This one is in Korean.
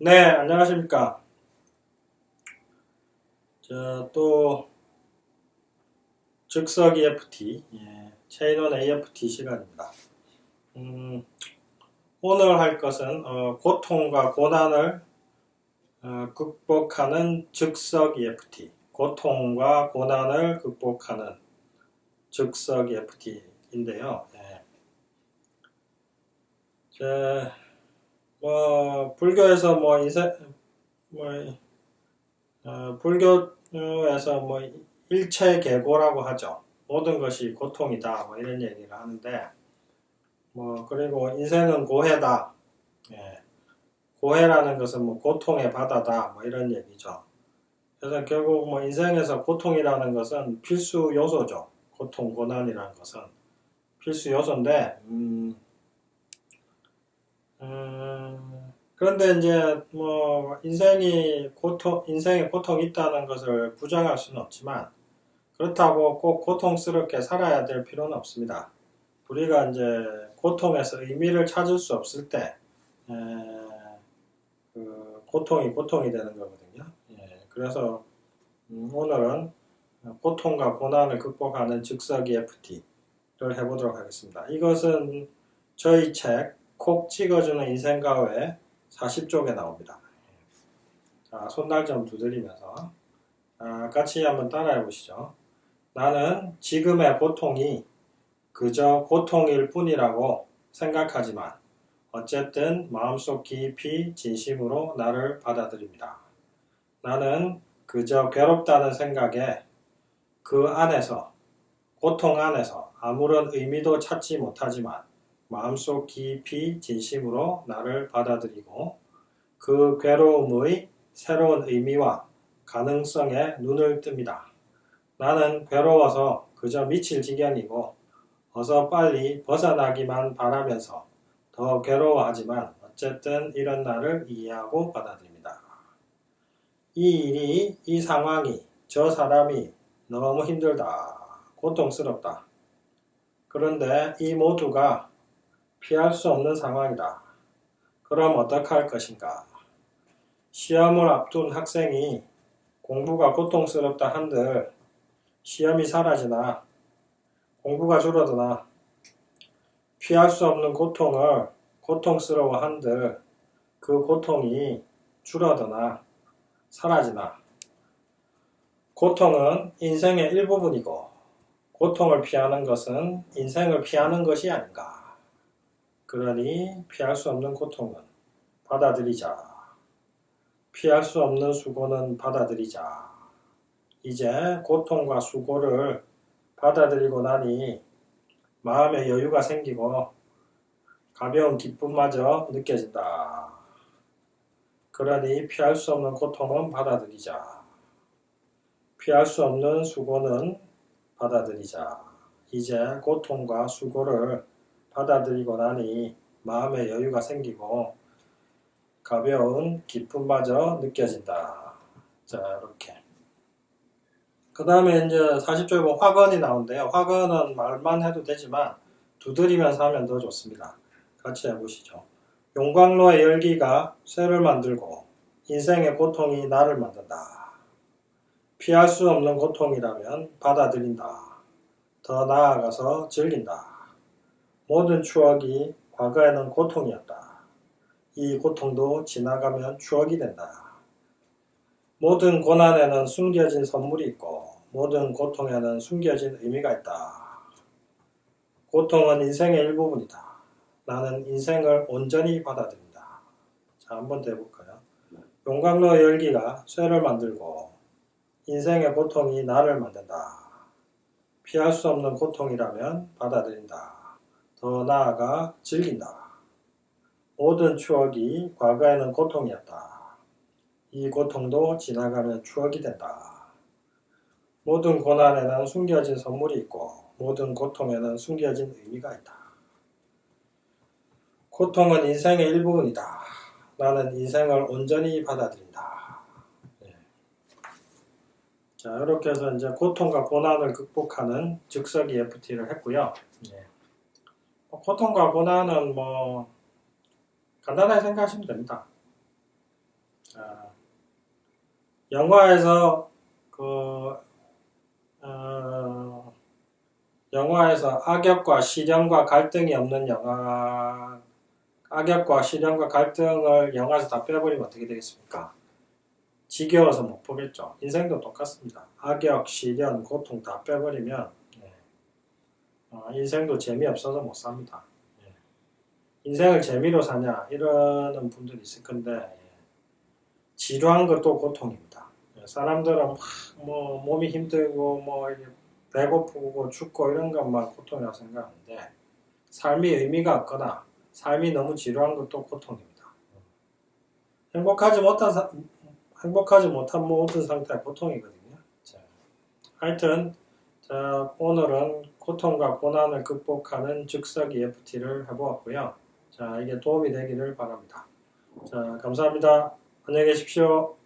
네, 안녕하십니까. 자, 또, 즉석 EFT, 예, 체인원 AFT 시간입니다. 음, 오늘 할 것은, 어, 고통과 고난을 어, 극복하는 즉석 EFT, 고통과 고난을 극복하는 즉석 EFT인데요. 예. 자, 뭐 불교에서 뭐 인생 뭐 어, 불교에서 뭐 일체 계고라고 하죠. 모든 것이 고통이다 뭐 이런 얘기를 하는데 뭐 그리고 인생은 고해다. 예. 고해라는 것은 뭐 고통의 바다다 뭐 이런 얘기죠. 그래서 결국 뭐 인생에서 고통이라는 것은 필수 요소죠. 고통 고난이라는 것은 필수 요소인데 음, 음, 그런데 이제 뭐 인생이 고통 인생에 고통이 있다는 것을 부정할 수는 없지만 그렇다고 꼭 고통스럽게 살아야 될 필요는 없습니다. 우리가 이제 고통에서 의미를 찾을 수 없을 때 에, 그 고통이 고통이 되는 거거든요. 예, 그래서 음, 오늘은 고통과 고난을 극복하는 즉석 EFT를 해보도록 하겠습니다. 이것은 저희 책 콕 찍어주는 인생가회 40쪽에 나옵니다. 자, 손날 좀 두드리면서 아, 같이 한번 따라해 보시죠. 나는 지금의 고통이 그저 고통일 뿐이라고 생각하지만 어쨌든 마음속 깊이 진심으로 나를 받아들입니다. 나는 그저 괴롭다는 생각에 그 안에서 고통 안에서 아무런 의미도 찾지 못하지만 마음속 깊이 진심으로 나를 받아들이고 그 괴로움의 새로운 의미와 가능성에 눈을 뜹니다. 나는 괴로워서 그저 미칠 지경이고 어서 빨리 벗어나기만 바라면서 더 괴로워하지만 어쨌든 이런 나를 이해하고 받아들입니다. 이 일이, 이 상황이, 저 사람이 너무 힘들다, 고통스럽다. 그런데 이 모두가 피할 수 없는 상황이다. 그럼 어떻게 할 것인가? 시험을 앞둔 학생이 공부가 고통스럽다 한들 시험이 사라지나 공부가 줄어드나 피할 수 없는 고통을 고통스러워 한들 그 고통이 줄어드나 사라지나 고통은 인생의 일부분이고 고통을 피하는 것은 인생을 피하는 것이 아닌가. 그러니 피할 수 없는 고통은 받아들이자. 피할 수 없는 수고는 받아들이자. 이제 고통과 수고를 받아들이고 나니 마음의 여유가 생기고 가벼운 기쁨마저 느껴진다. 그러니 피할 수 없는 고통은 받아들이자. 피할 수 없는 수고는 받아들이자. 이제 고통과 수고를 받아들이고 나니 마음의 여유가 생기고 가벼운 기쁨마저 느껴진다. 자, 이렇게. 그 다음에 이제 40조에 보면 화건이 나오는데요. 화건은 말만 해도 되지만 두드리면서 하면 더 좋습니다. 같이 해보시죠. 용광로의 열기가 쇠를 만들고 인생의 고통이 나를 만든다. 피할 수 없는 고통이라면 받아들인다. 더 나아가서 즐긴다. 모든 추억이 과거에는 고통이었다. 이 고통도 지나가면 추억이 된다. 모든 고난에는 숨겨진 선물이 있고 모든 고통에는 숨겨진 의미가 있다. 고통은 인생의 일부분이다. 나는 인생을 온전히 받아들인다. 자, 한번 더 해볼까요? 용광로 열기가 쇠를 만들고 인생의 고통이 나를 만든다. 피할 수 없는 고통이라면 받아들인다. 더 나아가 즐긴다. 모든 추억이 과거에는 고통이었다. 이 고통도 지나가면 추억이 된다. 모든 고난에는 숨겨진 선물이 있고 모든 고통에는 숨겨진 의미가 있다. 고통은 인생의 일부분이다. 나는 인생을 온전히 받아들인다. 네. 자, 이렇게 해서 이제 고통과 고난을 극복하는 즉석 EFT를 했고요. 네. 고통과 고난은 뭐 간단하게 생각하시면 됩니다. 자, 영화에서 그 어, 영화에서 악역과 실현과 갈등이 없는 영화 악역과 실현과 갈등을 영화에서 다 빼버리면 어떻게 되겠습니까? 지겨워서 못 보겠죠. 인생도 똑같습니다. 악역, 실현, 고통 다 빼버리면 예. 어, 인생도 재미없어서 못 삽니다. 예. 인생을 재미로 사냐 이러는 분들이 있을 건데 예. 지루한 것도 고통입니다. 예. 사람들은 막 뭐 몸이 힘들고 뭐 배고프고 춥고 이런 것만 고통이라고 생각하는데 삶이 의미가 없거나 삶이 너무 지루한 것도 고통입니다. 행복하지 못한 사- 행복하지 못한 모든 상태가 고통이거든요. 자, 하여튼 자, 오늘은 고통과 고난을 극복하는 즉석 EFT를 해보았고요. 자, 이게 도움이 되기를 바랍니다. 자, 감사합니다. 안녕히 계십시오.